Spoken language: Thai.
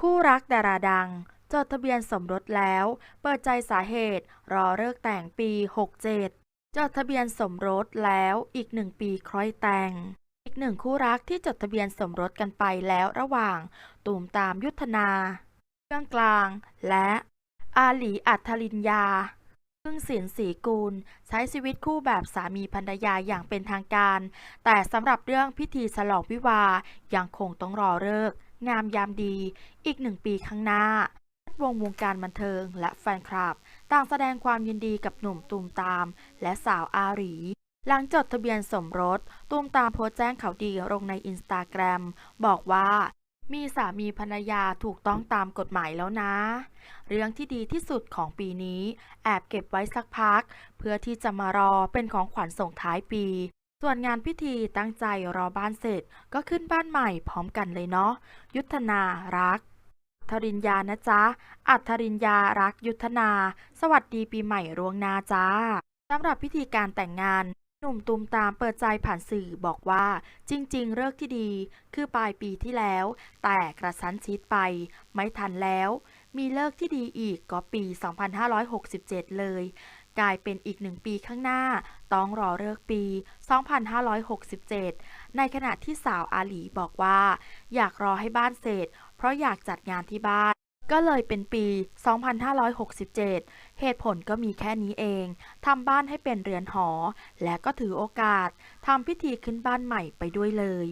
คู่รักดาราดัง จดทะเบียนสมรสแล้ว เปิดใจสาเหตุ รอเลิกแต่งปี 67 จดทะเบียนสมรสแล้วอีกหนึ่งปีคล้อยแต่ง อีกหนึ่งคู่รักที่จดทะเบียนสมรสกันไปแล้วระหว่างตูมตามยุทธนาเครื่องกลาง และอาหลีอัธรินยาพึ่งศิลป์ศรีกูล ใช้ชีวิตคู่แบบสามีภรรยาอย่างเป็นทางการ แต่สำหรับเรื่องพิธีฉลองวิวายังคงต้องรอเลิก งามยามดี อีกหนึ่งปีข้างหน้าวดวงวงการบันเทิงและแฟนคลับ ต่างแสดงความยินดีกับหนุ่มตูมตาม และสาวอาหลีหลังจดทะเบียนสมรสตูมตามโพสแจ้งข่าวดีลงในอินสตาแกรม บอกว่ามีสามีภรรยาถูกต้องตามกฎหมายแล้วนะ เรื่องที่ดีที่สุดของปีนี้ แอบเก็บไว้สักพัก เพื่อที่จะมารอเป็นของขวัญส่งท้ายปี ส่วนงานพิธีตั้งใจรอบ้านเสร็จ ก็ขึ้นบ้านใหม่พร้อมกันเลยเนาะ ยุทธนารักทรินยานะจ๊ะ อัธรินยารักยุทธนา สวัสดีปีใหม่ร่วงนาจ้าสำหรับพิธีการแต่งงาน หนุ่มตูมตามเปิดใจผ่านสื่อบอกว่า จริง ๆเลิกที่ดี คือปลายปีที่แล้ว แต่กระชั้นชิดไป ไม่ทันแล้ว มีเลิกที่ดีอีกก็ปี 2567 เลย กลายเป็นอีกหนึ่งปีข้างหน้า ต้องรอเลิกปี 2567 ในขณะที่สาวอาหลีบอกว่า อยากรอให้บ้านเสร็จ เพราะอยากจัดงานที่บ้านก็เลยเป็นปี 2567 เหตุผลก็มีแค่นี้เอง ทำบ้านให้เป็นเรือนหอ และก็ถือโอกาส ทำพิธีขึ้นบ้านใหม่ไปด้วยเลย